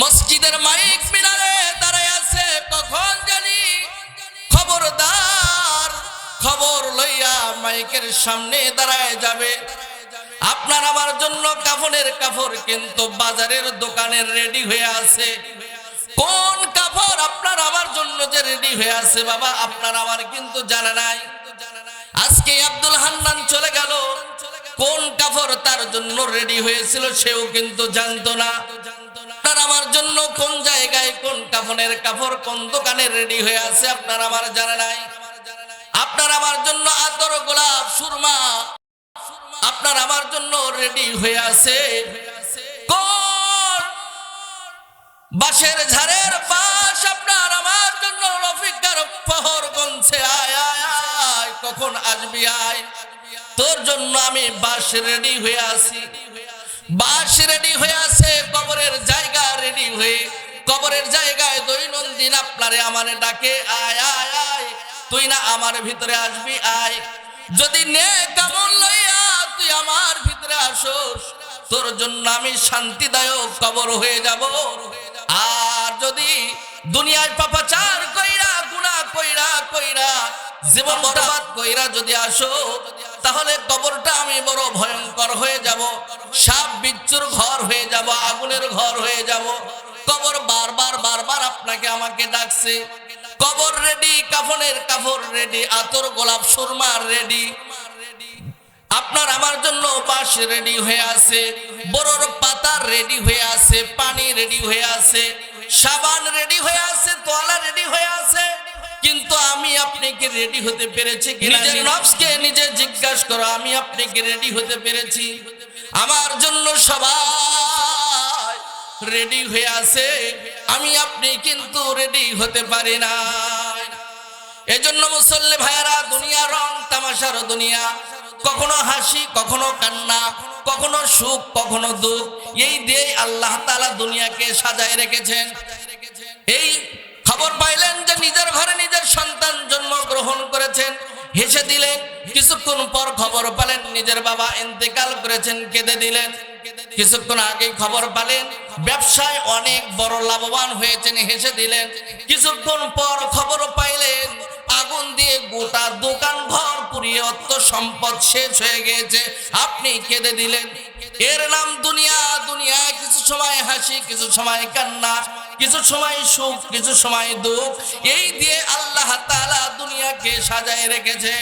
মসজিদের মাইক মিনারে দাঁড়ায় আছে, কখন জানি? খবরদার, খবর লইয়া মাইকের সামনে দাঁড়ায় যাবে। আপনার আমার জন্য কাফনের কাপড় কিন্তু বাজারের দোকানের রেডি হয়ে আছে। কোন কাপড় আপনার আমার জন্য যে রেডি হয়ে আছে বাবা, আপনার আমার কিন্তু জানা নাই। আজকে আব্দুল হান্নান চলে গেল। কোন কাপড় তার জন্য রেডি হয়েছিল সেও কিন্তু জানতো না। আপনার আমার জন্য কোন জায়গায় কোন কাফনের কাপড় কোন দোকানে রেডি হয়ে আছে আপনার আমার জানা নাই। আপনার আমার জন্য আতর, গোলাপ, সুরমা, আপনার আমার জন্য রেডি হয়ে আছে। বাঁশের ঝাড়ের পাশ আপনার আমার জন্য রফিকার ফহর গনছে। আয় আয় আয়, কখন আসবি, আয়? তোর জন্য আমি বাস রেডি হয়ে আছি। বাস রেডি হয়ে আছে, কবরের জায়গা রেডি হয়ে, কবরের জায়গায় দৈনন্দিন আপনারে আমারে ডাকে, আয় আয় আয়, তুই না আমার ভিতরে আসবি, আয়। যদি নে কেমন লইয়া তুই আমার ভিতরে আসোস, তোর জন্য আমি শান্তিদায়ক কবর হয়ে যাব। আর যদি দুনিয়ার পাপাচার কইরা, গুনাহ কইরা কইরা জীবন বরবাদ কইরা যদি আসো, তাহলে কবরটা আমি বড় ভয়ঙ্কর হয়ে যাব। সাপ বিচ্ছুর ঘর হয়ে যাব, আগুনের ঘর হয়ে যাব। কবর বারবার বারবার আপনাকে আমাকে ডাকছে। কবর রেডি কাফনের কাপড় রেডি আতর গোলাপ সুরমার রেডি আপনার আমার জন্য বাস রেডি হয়ে আছে বড়র পাতা রেডি হয়ে আছে, পানি রেডি হয়ে আছে, সাবান রেডি হয়ে আছে, তোয়ালা রেডি হয়ে আছে। কিন্তু আমি আপনাকে রেডি হতে পেরেছি কি নিজের নফসকে নিজে জিজ্ঞাসা করো আমি আপনাকে রেডি হতে পেরেছি। আমার জন্য সবাই রেডি হয়ে আছে। আমি আপনি কিন্তু রেডি হতে পারি না এজন্য মুসল্লি ভাইয়ারা দুনিয়া রং তামাশার দুনিয়া। কখনো হাসি কখনো কান্না কখনো সুখ কখনো দুঃখ। এই দিয়ে আল্লাহ তালা দুনিয়াকে সাজায় রেখেছেন। এই খবর পাইলেন যে নিজের ঘরে নিজের সন্তান জন্ম গ্রহণ করেছেন। হেসে দিলেন। কিছুক্ষণ পর খবর পেলেন, নিজের বাবা ইন্তেকাল করেছেন, কেঁদে দিলেন। কিছুক্ষণ আগে খবর পালেন, ব্যবসায় অনেক বড় লাভবান হয়েছেন, হেসে দিলেন। কিছুক্ষণ পর খবর পাইলেন, আগুন দিয়ে গোটা দোকান ঘর পুড়িয়ে অর্থ সম্পদ শেষ হয়ে গিয়েছে। আপনি কেঁদে দিলেন। এর নাম দুনিয়া দুনিয়া কিছু সময় হাসি, কিছু সময় কান্না। কিছু সময় সুখ, কিছু সময় দুঃখ, এই দিয়ে আল্লাহ তাআলা দুনিয়াকে সাজায় রেখেছে।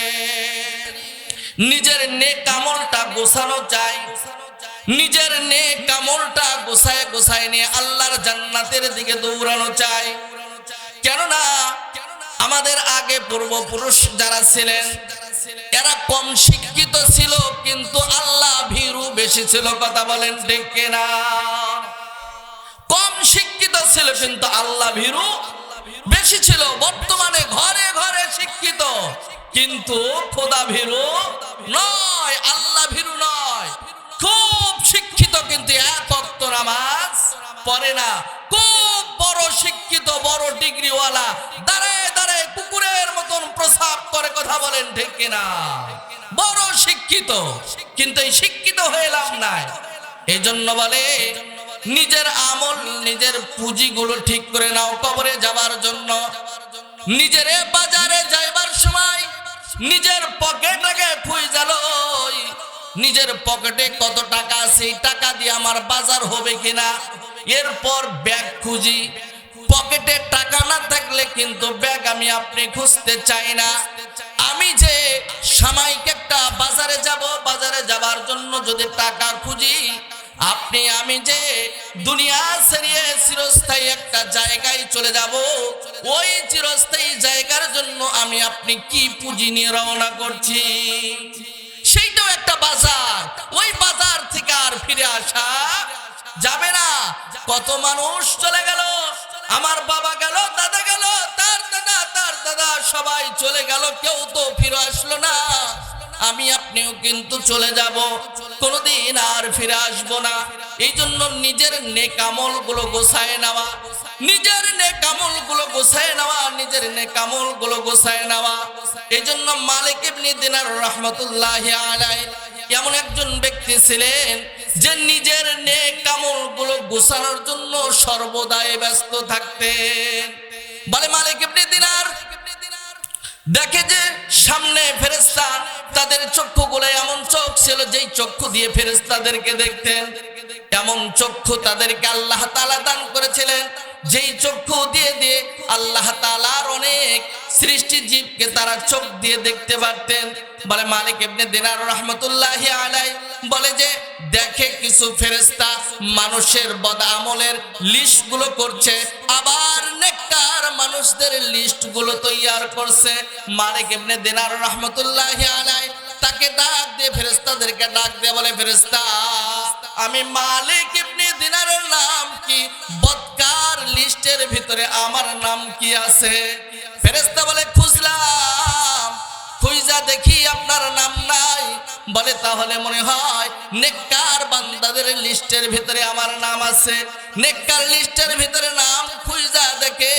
নিজের নেক আমলটা গোছানো চাই নিজের নেক আমলটা গোছায় গোছায় নিয়ে আল্লাহর জান্নাতের দিকে দৌড়ানো চাই কেননা আমাদের আগে পূর্বপুরুষ যারা ছিলেন, এরা কম শিক্ষিত ছিল, কিন্তু আল্লাহ ভীরু বেশি ছিল, কথা বলেন ঠিক না কম শিক্ষিত ছিল কিন্তু আল্লাহ ভীরু। বেশি ছিল বর্তমানে ঘরে ঘরে শিক্ষিত। কিন্তু খোদা ভীরু নয়, আল্লাহ ভীরু নয়। খুব শিক্ষিত কিন্তু এত নামাজ পড়ে না। খুব বড় শিক্ষিত, বড় ডিগ্রিওয়ালা। দাঁড়ায় দাঁড়ায় কুকুরের মতন প্রসাব করে কথা বলেন, ঠিক কিনা? বড় শিক্ষিত। কিন্তু এই শিক্ষিত হয়ে লাভ নাই। এই জন্য বলে নিজের আমল, নিজের পুঁজিগুলো ঠিক করে নাও কবরে যাবার জন্য। নিজের বাজারে যাইবার সময় নিজের পকেটটাকে ফুই জালোই নিজের পকেটে কত টাকা এই টাকা দিয়ে আমার বাজার হবে কিনা? এরপর ব্যাগ খুঁজি। পকেটে টাকা না থাকলে কিন্তু ব্যাগ আমি আপনি খুঁজতে চাই না। আমি যে সাময়িক একটা বাজারে যাব, বাজারে যাবার জন্য যদি টাকা খুঁজি আপনি, আমি যে দুনিয়া সেরিয়ে চিরস্থায়ী একটা জায়গায় চলে যাব, ওই চিরস্থায়ী জায়গার জন্য আমি আপনি কি পুঁজি নিয়ে রওনা করছি? সেইটাও একটা বাজার। ওই বাজার থেকে আর ফিরে আসা যাবে না। কত মানুষ চলে গেল, আমার বাবা গেল, দাদা গেল, তার দাদা তার দাদা, সবাই চলে গেল, কেউ তো ফিরে আসলো না। আমি আপনিও কিন্তু চলে যাব। কোনোদিন আর ফিরে আসব না। এই জন্য নিজের নেকামলগুলো গোছায় নেওয়া। নিজের নেকামলগুলো গোছায় নেওয়া, নিজের নেকামলগুলো গোছায় নেওয়া। এই জন্য মালিক ইবনে দিনার রহমতুল্লাহ আলাই এমন একজন ব্যক্তি ছিলেন যে নিজের নেক আমলগুলো গোছানোর জন্য সর্বদাই ব্যস্ত থাকতেন। বলে মালিক ইবনে দিনার, দেখে যে সামনে ফেরেস্তা তাদের চক্ষুগুলো এমন চোখ ছিল, যেই চক্ষু দিয়ে ফেরেস্তাদেরকে দেখতেন এমন চক্ষু তাদেরকে আল্লাহ তালা দান করেছিলেন। যেই চক্ষু দিয়ে দিয়ে আল্লাহ তালার অনেক সৃষ্টি জীবকে তারা চোখ দিয়ে দেখতে পারতেন। বলে মালিক এমনি দিনার রহমতুল্লাহি আলাই বলে যে, দেখে কিছু ফেরেস্তা মানুষের বদ আমলের লিস্টগুলো করছে, আবার নেককার মানুষদের লিস্টগুলো তৈয়ার করছে। মালিক ইবনে দিনার রহমতুল্লাহি আলাই তাকে ডাক দিয়ে ফেরেস্তাদেরকে ডাক দিয়ে বলে ফেরেস্তা আমি মালিক ইবনে দিনারের নাম কি? বদকার লিস্টের ভিতরে আমার নাম কি আছে? ফেরেস্তা বলে, খুঁজলাম, খুঁজা দেখি আপনার নাম নাই। বলে, তাহলে মনে হয় নেককার বান্দাদের লিস্টের ভিতরে আমার নাম আছে। নেককার লিস্টের ভিতরে নাম খুঁজা দেখে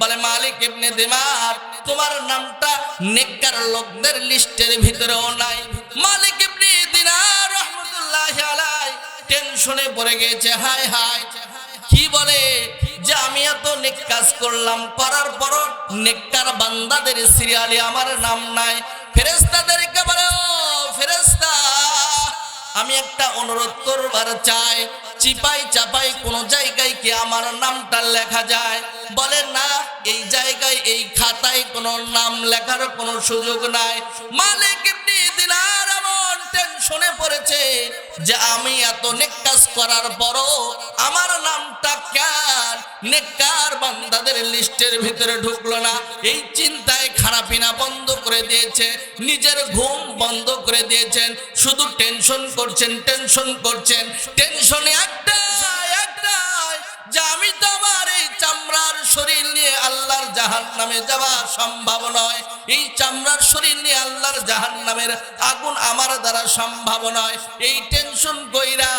বলে, মালিক ইবনে দিমার, তোমার নামটা নেককার লোকদের লিস্টের ভিতরেও নাই। মালিক ইবনে দিনার রহমতুল্লাহ আলাই টেনশনে পড়ে গেছে, হায় হায়। কি বলে? যে আমি এত নেক কাজ করলাম করার পর বান্দাদের সিরিয়ালে আমার নাম নাই। ফেরেস্তাদেরকে বলে ফেরেস্তা আমি একটা অনুরোধ করবার চাই। চিপাই চাপাই কোন জায়গায় কি আমার নামটা লেখা যায়? বলে না, এই জায়গায়, এই খাতায় কোনো নাম লেখার কোনো সুযোগ নাই। মালিক দিনার এমন টেনশনে পড়েছে যে আমি এত নেকাজ করার পরও আমার নামটা কার নেকার বান্দাদের লিস্টের ভিতরে ঢুকলো না? এই চিন্তায় খারাপিনা বন্ধ করে দিয়েছে, নিজের ঘুম বন্ধ করে দিয়েছেন, শুধু টেনশন করছেন টেনশন করছেন টেনশনে একটা যে আমি তো আমার এই চামড়ার শরীর নিয়ে আল্লাহর জাহান নামে যাওয়া সম্ভব নয়। এই চামড়ার শরীর নিয়ে আল্লাহর জাহান নামের আগুন আমার দ্বারা সম্ভব নয়। এই টেনশন কইরা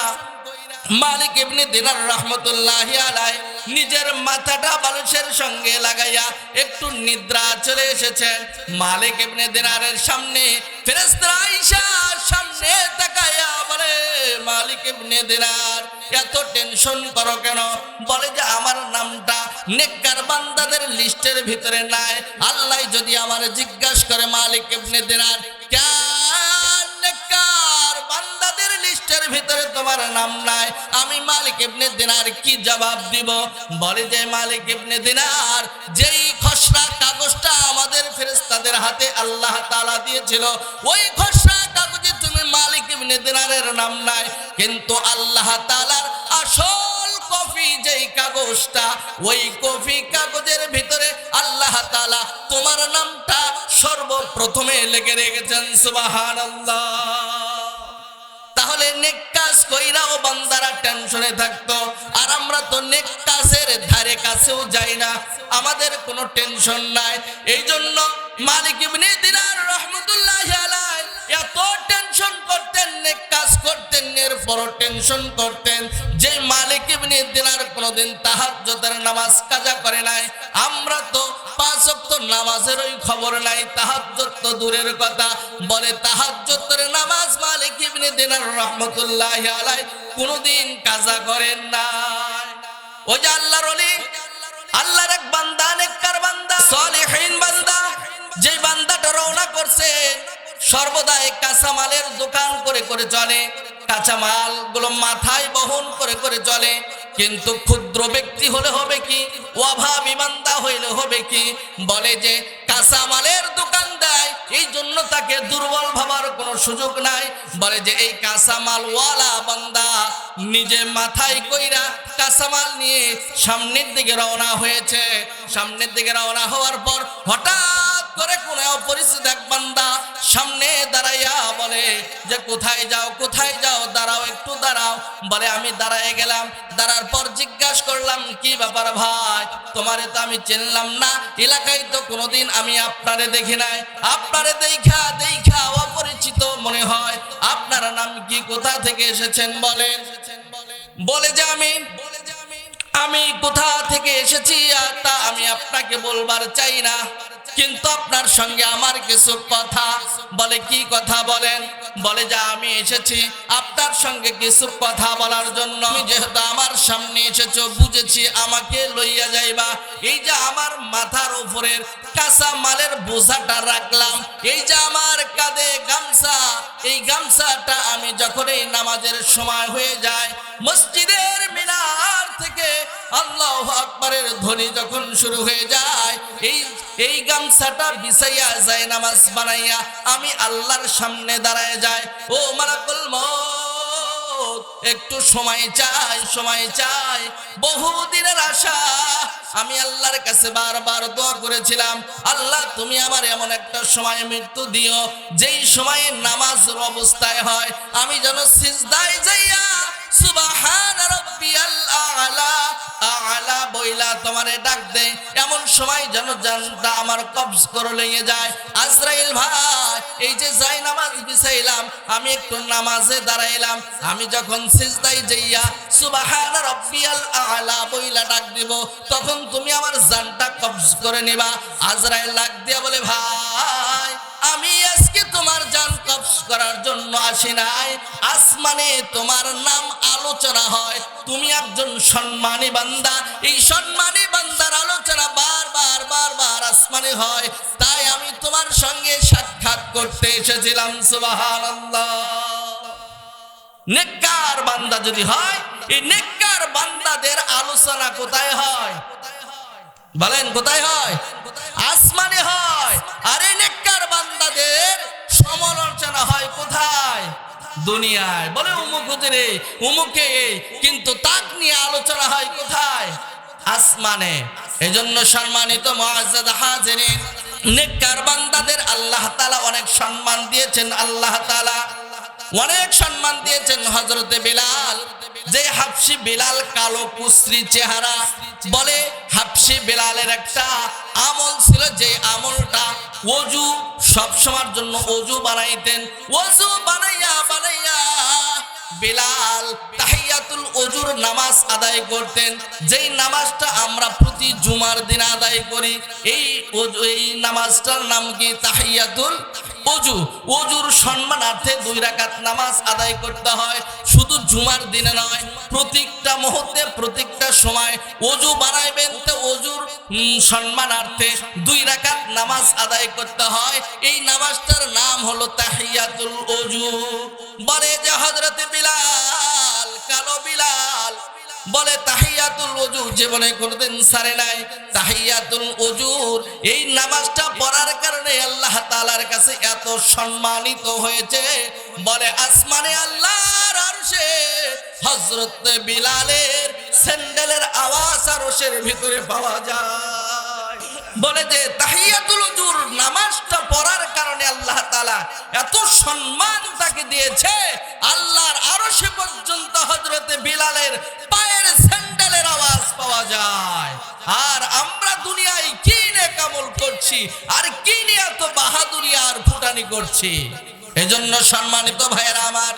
মালিক ইবনে দিনার রহমতুল্লাহ আলাই নিজের মাথাটা বালুসের সঙ্গে লাগাইয়া একটু নিদ্রা চলে এসেছেন মালিক ইবনে দিনারের সামনে আয়েশা সামনে তাকায়া বলে, মালিক ইবনে দিনার, এত টেনশন করো কেন? বলে যে আমার নামটা নেককার বান্দাদের লিস্টের ভিতরে নাই। আল্লাহ যদি আমার জিজ্ঞাসা করে মালিক ইবনে দিনার কেন লিস্টের ভিতরে তোমার নাম নাই। আমি মালিক ইবনে দিনার কি জবাব দিব? বলে যে, মালিক ইবনে দিনার, যেই খসড়া কাগজটা আমাদের ফেরেশতাদের হাতে আল্লাহ তাআলা দিয়েছিল, ওই খসড়া কাগজে তুমি মালিক ইবনে দিনারের নাম নাই। কিন্তু আল্লাহ তাআলার আসল কফি যেই কাগজটা, ওই কফি কাগজের ভিতরে আল্লাহ তাআলা তোমার নামটা সর্বপ্রথমে লেগে রেখেছেন, সুবহানাল্লাহ। তাহলে নেক কাজ কইরাও বান্দারা টেনশনে থাকতো। আর আমরা তো নেক কাজের ধারে কাছেও যাই না। আমাদের কোনো টেনশন নাই। এই জন্য মালিক ইবনে দিনার রহমতুল্লাহ এত টেনশন করতেন নেক কাজ করতেন এরপর টেনশন করতেন। যে মালিক ইবনে দিনার কোনোদিন তাহাজ্জুদের নামাজ কাজা করে নাই। আমরা তো যে বান্দাটা রওনা করছে সর্বদা এই কাঁচামালের দোকান করে করে চলে। কাঁচামালগুলো মাথায় বহন করে করে চলে। কিন্তু ক্ষুদ্র ব্যক্তি হলে হবে কি? অভাবী বান্দা হইলে হবে কি? বলে যে কাঁচামালের দোকান দেয়, এই জন্য তাকে দুর্বল ভাবার কোনো সুযোগ নাই। বলে যে এই কাঁচামাল ওয়ালা বান্দা নিজে মাথায় কইরা কাঁচামাল নিয়ে সামনের দিকে রওনা হয়েছে। সামনের দিকে রওনা হওয়ার পর হঠাৎ করে কোন অপরিচিত এক বান্দা সামনে দাঁড়াইয়া বলে যে, কোথায় যাও কোথায় যাও? দাঁড়াও, একটু দাঁড়াও। বলে, আমি দাঁড়ায় গেলাম। দাঁড়ার পর জিজ্ঞাসা করলাম, কি ব্যাপার ভাই? তোমারে তো আমি চিনলাম না। এলাকায় তো কোনোদিন আমি আপনারে দেখি নাই। আপনারে দেখা দেখা অপরিচিত মনে হয়। আপনার নাম কি? কোথা থেকে এসেছেন বলেন। বলে যে, আমি আমি কোথা থেকে এসেছি আর তা আমি আপনাকে বলবার চাই না। কিন্তু আপনার সঙ্গে আমার কিছু কথা বলে কি কথা বলেন? বলে যা, আমি এসেছি আপনার সঙ্গে কিছু কথা বলার জন্য। যেহেতু আমার সামনে এসেছ, বুঝেছি আমাকে লইয়া যাইবা। এই যে আমার মাথার উপরের কাঁচা মালের বোঝাটা রাখলাম। এই যে আমার কাঁধে গামছা, এই গামছাটা আমি যখন এই নামাজের সময় হয়ে যায়, মসজিদের মিনার থেকে আল্লাহ আকবরের ধ্বনি যখন শুরু হয়ে যায়, এই এই গামছাটা বিছাইয়া যায় নামাজ বানাইয়া আমি আল্লাহর সামনে দাঁড়ায় যায় ও মারাকুল মত একটু সময় চাই সময় চাই। বহুদিনের আশা, আমি আল্লাহর কাছে বারবার দোয়া করেছিলাম, আল্লাহ তুমি আমার এমন একটা সময় মৃত্যু দিও, যেই সময়ে নামাজের অবস্থায় হয়, আমি যেন সিজদায় যাইয়া সুবাহান রাব্বিয়াল আলা আলা বইলা তোমারে ডাক দে এমন সময় যেন জানটা আমার কবজ করে লইয়ে যায়। আজরাইল ভাই, এই যে যাই নামাজ বিছাইলাম, আমি একটু নামাজে দাঁড়াইলাম, আমি যখন তখন তুমি আমার জানটা কবজ করে নিবা। আজরাইল ডাক দিয়া বলে, ভাই, আমি আজকে তোমার জান কবজ করার জন্য আসি নাই। আসমানে তোমার নাম আলোচনা হয়। তুমি একজন সম্মানী বান্দা। এই সম্মানী বান্দার আলোচনা বারবার বারবার আসমানে হয়। তাই আমি তোমার সঙ্গে সাক্ষাৎ করতে এসেছিলাম, সুবহানাল্লাহ। নেককার বান্দা যদি হয়, এই নেককার বান্দাদের আলোচনা কোথায় হয়? বলেন, কোথায় হয়? আসমানে হয়। আরে নেককার বান্দাদের সমালোচনা হয় কোথায়? দুনিয়ায়। বলে, উমুক হুজুরে, উমুকে কিন্তু তাক নিয়ে আলোচনা হয় কোথায়? আসমানে। এজন্য সম্মানিত মুআজ্জাদ হাজিরিন, নেককার বান্দাদের আল্লাহ তাআলা অনেক সম্মান দিয়েছেন, আল্লাহ তাআলা অনেক সম্মান দিয়েছেন হজরতে বিলাল। যে হাফসি বিলাল কালো কুশ্রী চেহারা, বলে হাফসি বিলালের একটা আমল ছিল যে আমলটা অজু, সবসময়ের জন্য অজু বানাইতেন। অজু বানাইয়া বানাইয়া বিলাল তাহিয়াতুল অজুর নামাজ আদায় করতেন। যেই নামাজটা আমরা প্রতি জুমার দিন আদায় করি, এই এই নামাজটার নাম কি? তাহিয়াতুল অজু অজুর সম্মানার্থে দুই রাকাত নামাজ আদায় করতে হয়। শুধু জুমার দিনে নয় প্রত্যেকটা মুহূর্তে প্রত্যেকটা সময় অজু বানাইবেন তো অজুর সম্মানার্থে দুই রাকাত নামাজ আদায় করতে হয়। এই নামাজটার নাম হলো তাহিয়াতুল অজু বলে যে হজরতে বিলাল, কালো বিলাল, বলে তাহিয়াতুল অজু জীবনে কোনোদিন সারে নাই। তাহিয়াতুল অজুর এই নামাজটা পড়ার কারণে আল্লাহ তালার কাছে এত সম্মানিত হয়েছে। বলে, আসমানে আল্লাহর আরশে হজরত বিলালের স্যান্ডেলের আওয়াজ আরশের ভিতরে পাওয়া যায়। বলে যে, তাহিয়াতুল অজুর নামাজটা পড়ার কারণে আল্লাহ তাআলা এত সম্মান তাকে দিয়েছে। আল্লাহর আরশে পর্যন্ত হযরতে বিলালের পায়ের স্যান্ডেলের আওয়াজ পাওয়া যায়। আর আমরা দুনিয়ায় কি নে কামল করছি, আর কি নিয়ে এত বাহাদুরি আর ফুটানি করছি? এজন্য সম্মানিত ভাইয়েরা আমার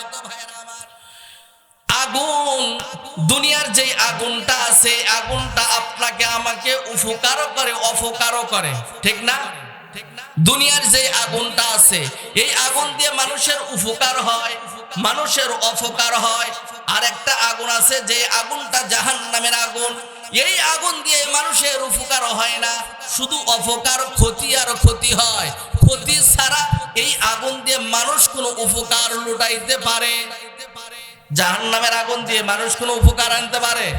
আগুন, দুনিয়ার যে আগুনটা আছে আগুনটা আপনাকে আমাকে উপকারও করে, অপকারও করে। ঠিক না? দুনিয়ার যে আগুনটা আছে, এই আগুন দিয়ে মানুষের উপকার হয়, মানুষের অপকার হয়। আর একটা আগুন আছে, যে আগুনটা জাহান নামের আগুন। এই আগুন দিয়ে মানুষের উপকার হয় না, শুধু অপকার, ক্ষতি আর ক্ষতি হয়। ক্ষতি ছাড়া এই আগুন দিয়ে মানুষ কোনো উপকার লুটাইতে পারে। জাহান নামের আগুন দিয়ে মানুষ কোনো উপকার আনতে পারে?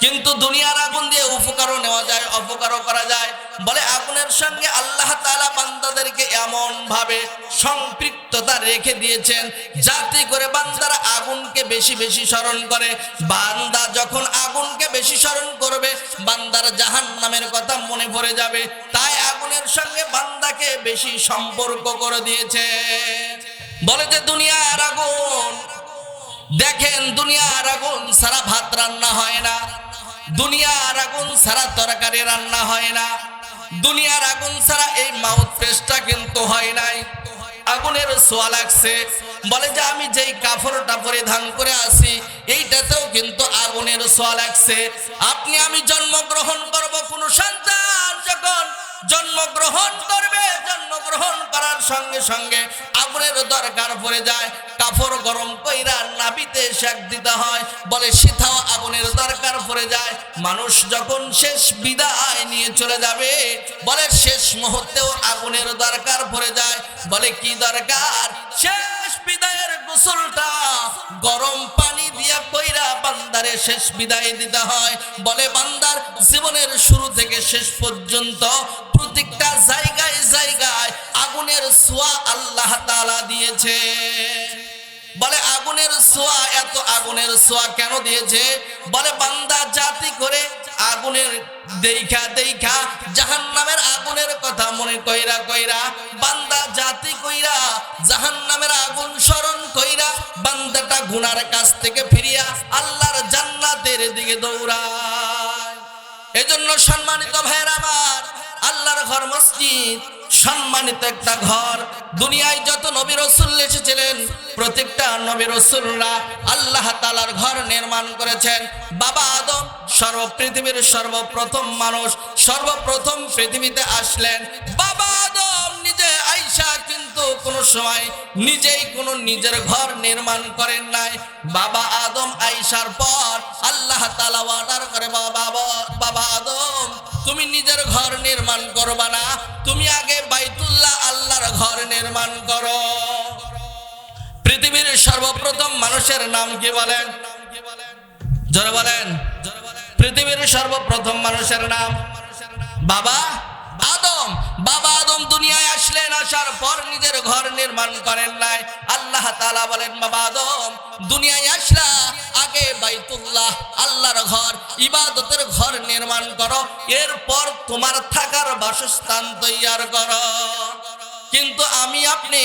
কিন্তু দুনিয়ার আগুন দিয়ে উপকারও নেওয়া যায়, অপকারও করা যায়। বলে আগুনের সঙ্গে আল্লাহ তাআলা বান্দাদেরকে এমন ভাবে সম্পৃক্ততা রেখে দিয়েছেন যাতে করে বান্দারা আগুনকে বেশি বেশি স্মরণ করে। বান্দা যখন আগুনকে বেশি স্মরণ করবে, বান্দার জাহান নামের কথা মনে পড়ে যাবে। তাই আগুনের সঙ্গে বান্দাকে বেশি সম্পর্ক করে দিয়েছে। বলে যে, দুনিয়ার আগুন দেখেন দুনিয়ার আগুন সারা ভাত রান্না হয় না। দুনিয়ার আগুন সারা তরকারি রান্না হয় না। দুনিয়ার আগুন ছাড়া এই মাউথ পেস্টটা কিন্তু হয় নাই। আগুনের সোয়া লাগছে। বলে যে আমি যেই কাপড়টা পরিধান করে আসি এইটাতেও কিন্তু আগুনের সোয়া লাগছে। আপনি আমি জন্মগ্রহণ করব কোনো সন্তান যখন জন্মগ্রহণ করবে, জন্মগ্রহণ করার সঙ্গে সঙ্গে দরকার পড়ে যায়। কাপড় গরম কইরা নাবিতে দিতে হয়, বলে আগুনের দরকার পড়ে যায়। মানুষ যখন শেষ বিদায় নিয়ে চলে যাবে, বলে শেষ মুহূর্তেও আগুনের দরকার পড়ে যায়। বলে কি দরকার? শেষ বিদায়ের গোসলটা গরম পানি দিয়া কইরা বান্দারে শেষ বিদায় দিতে হয়। বলে, বান্দার জীবনের শুরু থেকে শেষ পর্যন্ত প্রত্যেকটা জায়গায় জায়গায় আগুনের সোয়া আল্লাহ তালা দিয়েছে। বলে, আগুনের সোয়া এত আগুনের সোয়া কেন দিয়েছে? বলে, বান্দা জাতি করে আগুনের দেখা দেখা জাহান নামের আগুনের কথা মনে কইরা কইরা, বান্দা জাতি কইরা জাহান নামের আগুন স্মরণ কইরা, বান্দাটা গুনার কাছ থেকে ফিরিয়া আল্লাহর জান্নাতের দিকে দৌড়ায়। এজন্য সম্মানিত ভাইয়ের আমার আল্লাহর ঘর মসজিদ, সম্মানিত একটা ঘর। দুনিয়ায় যত নবী রসুল এসেছিলেন, প্রত্যেকটা নবী রসুলরা আল্লাহ তালার ঘর নির্মাণ করেছেন। বাবা আদম সর্ব পৃথিবীর সর্বপ্রথম মানুষ, সর্বপ্রথম পৃথিবীতে আসলেন। বাবা কোনো সময় নিজেই কোনো নিজের ঘর নির্মাণ করেন নাই। বাবা আদম আইসার পর আল্লাহ তালা অর্ডার করে, বাবা বাবা আদম, তুমি নিজের ঘর নির্মাণ করবা না। তুমি আগে বাইতুল্লাহ আল্লাহর ঘর নির্মাণ করো। পৃথিবীর সর্বপ্রথম মানুষের নাম কি বলেন? জোরে বলেন। পৃথিবীর সর্বপ্রথম মানুষের নাম বাবা আদম, বাবা আদম দুনিয়ায় আসলেন, আসার পর নিজের ঘর নির্মাণ করেন নাই। আল্লাহ তালা বলেন, বাবা আদম, দুনিয়ায় আসলা, আগে বাইতুল্লাহ, আল্লাহর ঘর, ইবাদতের ঘর নির্মাণ করো, এরপর তোমার থাকার বাসস্থান তৈয়ার করো। কিন্তু আমি আপনি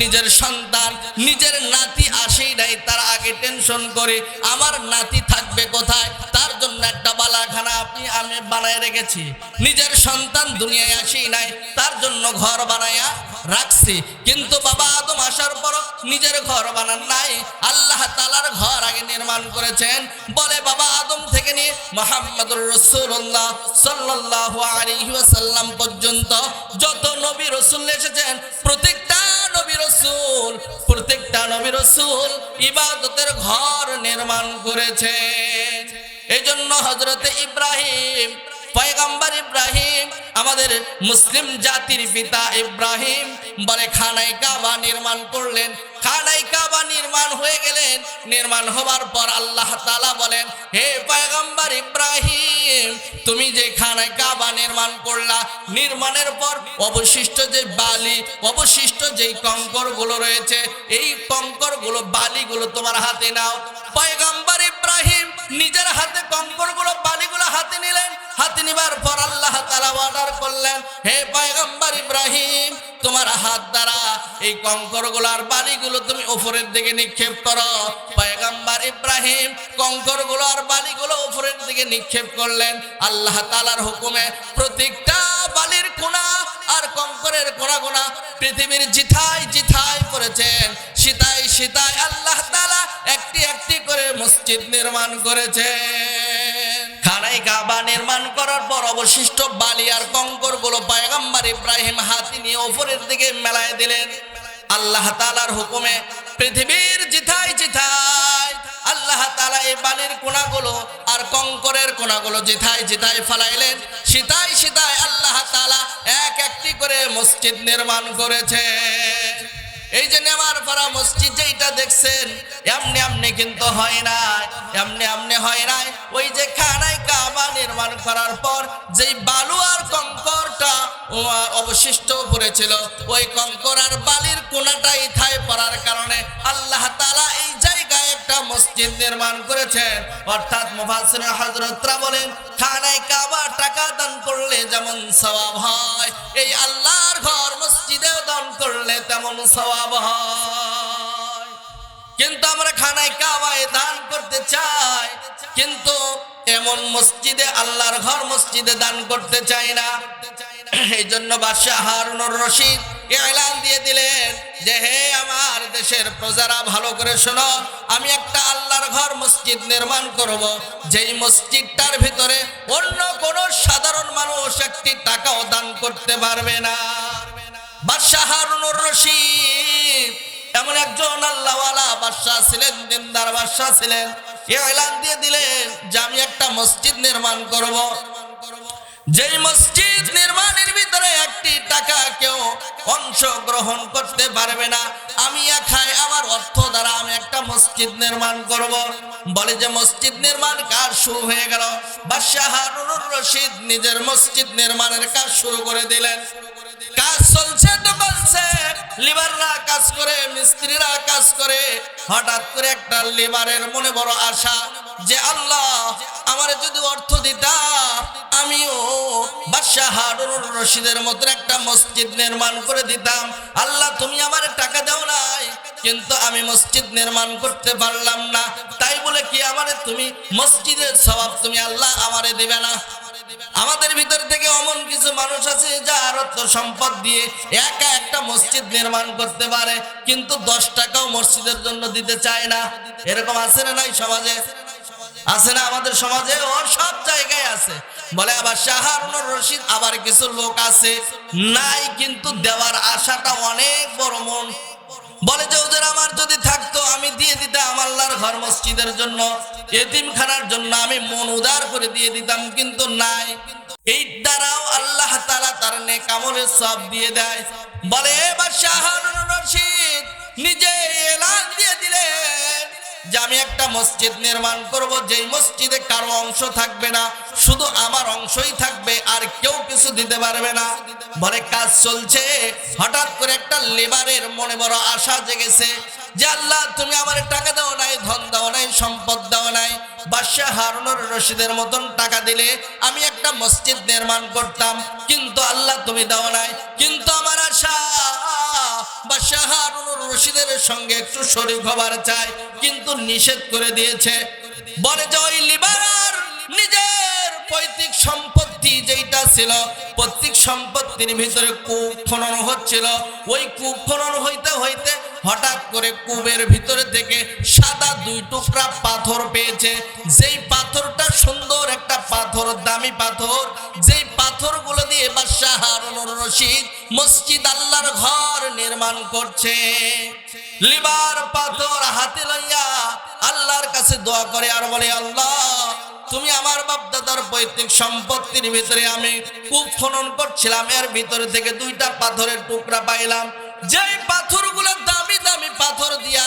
নিজের সন্তান, নিজের নাতি আসেই নাই, তার আগে টেনশন করে, আমার নাতি থাকবে কোথায়? তার জন্য একটা বালাখানা আপনি, আমি বানায় রেখেছি। নিজের সন্তান দুনিয়ায় আসেই নাই, তার জন্য ঘর বানায়া রাখছি। কিন্তু বাবা আদম আসার পর নিজের ঘর বানান নাই। আল্লাহ তালার ঘর আগে নির্মাণ করেছেন। বলে বাবা আদম থেকে নিয়ে মোহাম্মদুর রসুল্লাহ সাল্লাহ আলাইহি ওয়াসাল্লাম পর্যন্ত যত নবী রসুল এসেছেন, প্রত্যেকটা নবী রসুল, প্রত্যেকটা নবী রসুল ইবাদতের ঘর নির্মাণ করেছেন। এই জন্য হজরতে ইব্রাহিম পয়গম্বর ইব্রাহিম, আমাদের মুসলিম জাতির পিতা ইব্রাহিম, বলে খানাই কাবা নির্মাণ করলেন। খানাই কাবা নির্মাণ হয়ে গেলেন। নির্মাণ হবার পর আল্লাহ তালা বলেন, হে পয়গম্বর ইব্রাহিম, তুমি যে খানায় কাবা নির্মাণ করলা, নির্মাণের পর অবশিষ্ট যে বালি, অবশিষ্ট যেই কঙ্করগুলো রয়েছে, এই কঙ্করগুলো বালিগুলো তোমার হাতে নাও। পয়গম্বর নিজের হাতে কঙ্করগুলো বালিগুলো হাতে নিলেন। হাতে নিবার পর আল্লাহ তালা অর্ডার করলেন, হে পয়গম্বর ইব্রাহিম, তোমার হাত দ্বারা এই কঙ্করগুলার বালিগুলো তুমি ওপরের দিকে নিক্ষেপ করো। পয়গম্বর ইব্রাহিম কঙ্করগুলো আর বালিগুলো ওপরের দিকে নিক্ষেপ করলেন। আল্লাহ তালার হুকুমে প্রত্যেকটা বালির কোনা আর কঙ্করের কোনা কোনা পৃথিবীর জিথায় জিথায় করেছেন সীতায় সীতায় আল্লাহ তালা মসজিদ নির্মাণ করেছেন খানাই কাবা নির্মাণ করার পর অবশিষ্ট বালি আর কঙ্করগুলো পয়গম্বর ইব্রাহিম হাতি নিয়ে ওপরের দিকে মেলায় দিলেন। আল্লাহ তালার হুকুমে পৃথিবীর জিথাই জিথাই আল্লাহ তালা এই বালির কোনাগুলো আর কঙ্করের কোনাগুলো জিথাই জিথাই ফালাইলেন সীতায় সীতায় আল্লাহ তালা এক একটি করে মসজিদ নির্মাণ করেছে। এই যে নেওয়ার পাড়া মসজিদ যেটা দেখছেন, এমনি এমনি কিন্তু হয় নাই এমনি এমনি হয় নাই ওই যে খানায় কাবা নির্মাণ করার পর যেই বালু আর কঙ্করটা অবশিষ্ট পড়েছিল, ওই কঙ্কর আর বালির কোনাটাই থায় পড়ার কারণে আল্লাহ তালা এই জায়গায় একটা মসজিদ নির্মাণ করেছেন। অর্থাৎ মুফাসসির হযরতরা বলেন, খানায় কাবা টাকা দান করলে যেমন সওয়াব হয়, এই আল্লাহর ঘর দান করলে তেমন সওয়াব হয়। কিন্তু আমরা খানায় কাবায় দান করতে চাই, কিন্তু এমন মসজিদে, আল্লাহর ঘর মসজিদে দান করতে চাই না। এই জন্য বাদশাহ হারুনুর রশিদ এলান দিয়ে দিলেন যে, হে আমার দেশের প্রজারা, ভালো করে শোনো, আমি একটা আল্লাহর ঘর মসজিদ নির্মাণ করব। যেই মসজিদটার ভিতরে অন্য কোন সাধারণ মানুষ একটি টাকাও দান করতে পারবে না। বাদশাহ রশিদ। এমন একজন বাদশাহ ছিলেন, দিনদার বাদশাহ ছিলেন। দিয়ে যে আমি একটা মসজিদ নির্মাণ করব। যেই মসজিদ নির্মাণের ভিতরে একটি টাকা কেউ করতে পারবে না, আমি একাই আমার অর্থ দ্বারা আমি একটা মসজিদ নির্মাণ করব। বলে যে মসজিদ নির্মাণ কাজ শুরু হয়ে গেল। বাদশাহ হারুনুর রশিদ নিজের মসজিদ নির্মাণের কাজ শুরু করে দিলেন। কাজ চলছে তো চলছে লিবাররা কাজ করে, মিস্ত্রিরা কাজ করে। হঠাৎ করে একটা লিবারের মনে বড় আশা যে আল্লাহ আমার যদি অর্থ দিতা, আমিও বাদশাহ হারুনুর রশিদের মতো একটা মসজিদ নির্মাণ করে দিতাম। আল্লাহ, তুমি আমার টাকা দাও নাই, কিন্তু আমি মসজিদ নির্মাণ করতে পারলাম না। তাই বলে কি আমারে তুমি মসজিদের স্বভাব তুমি আল্লাহ আমারে দিবে না? আমাদের ভিতর থেকে অমন কিছু মানুষ আছে যার অর্থ সম্পদ দিয়ে একা একটা মসজিদ নির্মাণ করতে পারে, কিন্তু দশ টাকাও মসজিদের জন্য দিতে চায় না। এরকম আছে না নাই সমাজে? আছে না আমাদের সমাজে? ও সব জায়গায় আছে। বলে আবার শাহারুনুর রশিদ আবার কিছু লোক আছে, নাই কিন্তু দেওয়ার আশাটা অনেক বড় মন। বলে যে ওদের আমার যদি থাকতো, আমি দিয়ে দিতাম আল্লাহর ঘর মসজিদের জন্য। এতিমখানার জন্য আমি মন উদার করে দিয়ে দিতাম, কিন্তু নাই। এই দ্বারাও আল্লাহ তালা তার নেকামলের সব দিয়ে দেয়। বলে এবার শাহরুন রশিদ, নিজে এলান দিয়ে দিলেন। যে আমি একটা মসজিদ নির্মাণ করব, যেই মসজিদে কারও অংশ থাকবে না, শুধু আমার অংশই থাকবে, আর কেউ কিছু দিতে পারবে না। বলে কাজ চলছে, হঠাৎ করে একটা লেবারের মনে বড় আশা জেগেছে যে আল্লাহ, তুমি আমার টাকা নাই, ধন নাই, সম্পদ নাই। বাদশাহ হারুনুর রশিদের মতন টাকা দিলে আমি একটা মসজিদ নির্মাণ করতাম, কিন্তু আল্লাহ তুমি দাও নাই। কিন্তু আমার আশা বাদশাহ হারুনুর রশিদের সঙ্গে একটু শরীর হবার চাই কিন্তু নিষেধ করে দিয়েছে। বলে যে ওই লিবার নিজের পৈতৃক সম্পত্তি যেটা ছিল, পৈতৃক সম্পত্তির ভিতরে কূপ খনন হচ্ছিল। ওই কূপ খনন হইতে হইতে হঠাৎ করে কূপের ভিতরে থেকে সাদা দুই টুকরা পাথর পেয়েছে। যেই পাথরটা সুন্দর একটা পাথর, দামি পাথর, যেই পাথরগুলো দিয়ে বাদশাহ হারুনুর রশিদ মসজিদ আল্লাহর ঘর নির্মাণ করছে। লিবার পাথর হাতে লইয়া আল্লাহর কাছে দোয়া করে আর বলে, আল্লাহ, তুমি আমার বাপ দাদার পৈতৃক সম্পত্তির ভিতরে আমি কূপ খনন করছিলাম। এর ভিতরে থেকে দুইটা পাথরের টুকরা পাইলাম। যেই পাথরগুলো দামি দামি পাথর দিয়া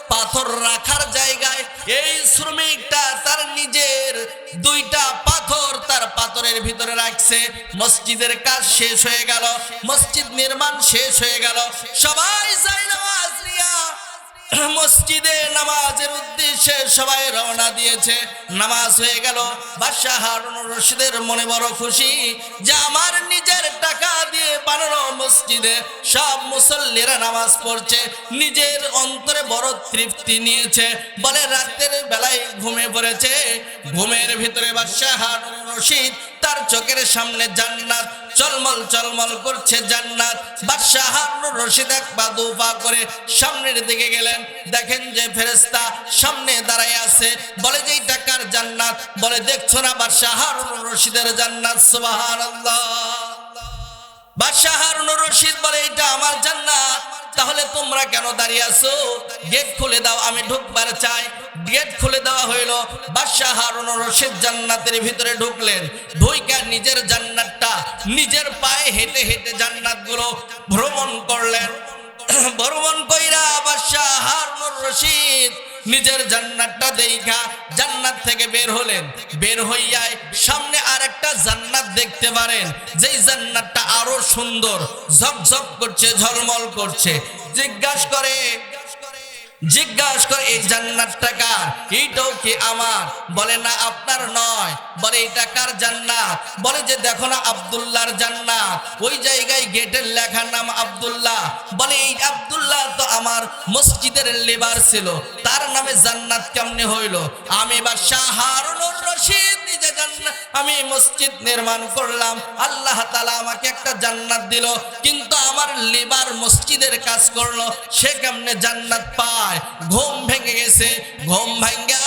পাথর রাখার জায়গায় এই শ্রমিকটা তার নিজের দুইটা পাথর তার পাথরের ভিতরে রাখছে। মসজিদের কাজ শেষ হয়ে গেল, মসজিদ নির্মাণ শেষ হয়ে গেল। সবাই যাই নামাজ মসজিদে নামাজের উদ্দেশ্যে সবাই রওনা দিয়েছে। নামাজ হয়ে গেল, বাদশাহ হারুন রশিদের মনে বড় খুশি যে আমার নিজের টাকা দিয়ে মসজিদে সব মুসল্লিরা নামাজ পড়ছে, নিজের অন্তরে বড় তৃপ্তি নিয়েছে। বলে রাতের বেলায় ঘুমে পড়েছে। ঘুমের ভিতরে বাদশাহ হারুন রশিদ, তার চোখের সামনে জান্নাত, চলমল চলমল করছে জান্নাত। বাদশাহ হারুন রশিদ এক পা দু পা করে সামনের দিকে গেলেন। দেখেন যে ফেরেস্তা সামনে দাঁড়ায় আছে। বলে যে টাকার জান্নাত? বলে, দেখছ না বাদশাহ হারুন রশিদের জান্নাত? সুবহানাল্লাহ। বাদশাহ হারুন রশিদ বলে, এটা আমার জান্নাত। তাহলে তোমরা কেন দাঁড়িয়ে আছো? গেট খুলে দাও, আমি ঢুকবার চাই। গেট খুলে দেওয়া হইল। বাদশাহ হারুন রশিদ জান্নাতের ভিতরে ঢুকলেন। ঢুইকা নিজের জান্নাতটা, নিজের পায়ে হেঁটে হেঁটে জান্নাতগুলো ভ্রমণ করলেন। ভ্রমণ কইরা বাদশাহ হারুন রশিদ নিজের জান্নাতটা দেখা জান্নাত থেকে বের হলেন। বের হইয়াই সামনে আর একটা জান্নাত দেখতে পারেন। যেই জান্নাতটা আরও সুন্দর, ঝকঝক করছে, ঝলমল করছে। জিজ্ঞাসা করে জিজ্ঞাসা করে, এই জান্নাতটা কার? এইটাও কি আমার? বলে, না, আপনার নয়। বলে, এটা কার জান্নাত? বলে যে, দেখো না, আব্দুল্লাহর জান্নাত। ওই জায়গায় গেটের লেখার নাম আব্দুল্লাহ। বলে, এই আব্দুল্লাহ তো আমার মসজিদের লেবার ছিল। তার নামে জান্নাত কেমনে হইল? আমি বা শাহারুনুর রশিদ, নিজে জান্নাত আমি মসজিদ নির্মাণ করলাম। আল্লাহ তাআলা আমাকে একটা জান্নাত দিল। কিন্তু আমার লেবার মসজিদের কাজ করল। সে কেমনে জান্নাত পায়? ঘুম ভেঙে গেছে, ঘুম ভাঙ্গা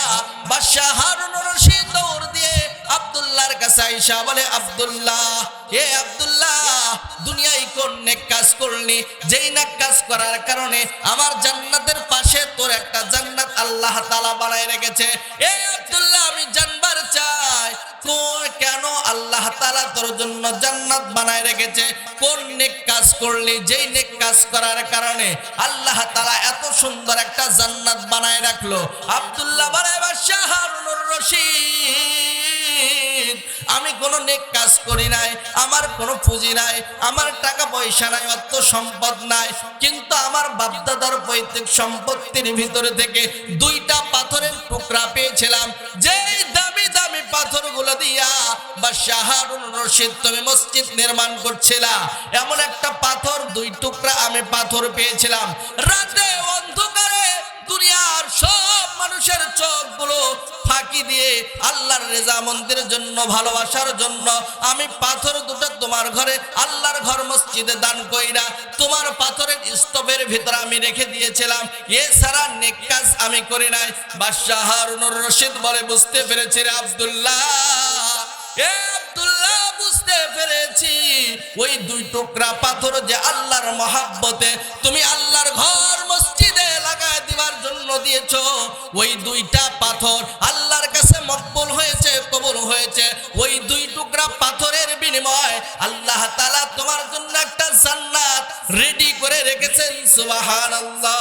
বাদশাহ হারুন রশিদ দৌড় দিয়ে আব্দুল্লাহর কাছে আইসা বলে, আব্দুল্লাহ, এ আব্দুল্লাহ, দুনিয়ায় কোন নেক কাজ করলি? যেই নেক কাজ করার কারণে আমার জান্নাতের পাশে তোর একটা জান্নাত আল্লাহ তাআলা বানায় রেখেছে। এ আব্দুল্লাহ, আমি চাই কোন আল্লাহ তাআলা তোর জন্য জান্নাত বানায় রেখেছে? কোন নেক কাজ করলি? যেই নেক কাজ করার কারণে আল্লাহ তাআলা এত সুন্দর একটা জান্নাত বানায় রাখল। আব্দুল্লাহ বানায় বাদশাহ হারুনুর রশিদ। আমি কোনো নেক কাজ করি নাই, আমার কোনো পুঁজি নাই, আমার টাকা পয়সা নাই, অর্থ সম্পদ নাই। কিন্তু আমার বাপদাদার পৈতৃক সম্পত্তির ভিতরে থেকে দুইটা পাথরের টুকরা পেয়েছিলাম। যেই দামি দামি পাথরগুলো দিয়া বা শাহারুন রশিদ তুমি মসজিদ নির্মাণ করছিলা, এমন একটা দুই টুকরা আমি পাথর পেয়েছিলাম। রাতে অন্ধকারে দুনিয়ার সব মানুষের চোখগুলো ফাঁকি দিয়ে আল্লাহর রেজা মন্দিরের জন্য, ভালোবাসার জন্য আমি পাথর দুটো তোমার ঘরে, আল্লাহর ঘর মসজিদে দান কইরা তোমার পাথরের স্তবের ভিতরে আমি রেখে দিয়েছিলাম। এছাড়া নেক কাজ আমি করি নাই। বাদশাহ হারুনুর রশিদ বলে, বুঝতে পেরেছি রে আব্দুল্লাহ। এ আব্দুল্লাহ বুঝতে পেরেছি। ওই দুই টুকরা পাথর যে আল্লাহর মহাব্বতে তুমি আল্লাহর ঘর মসজিদে লাগায় দিবার জন্য দিয়েছ, ওই দুইটা পাথর আল্লাহর কাছে মকবুল হয়েছে, কবুল হয়েছে। ওই দুই টুকরা পাথরের বিনিময় আল্লাহ তাআলা তোমার জন্য একটা জান্নাত রেডি করে রেখেছেন, সুবহানাল্লাহ।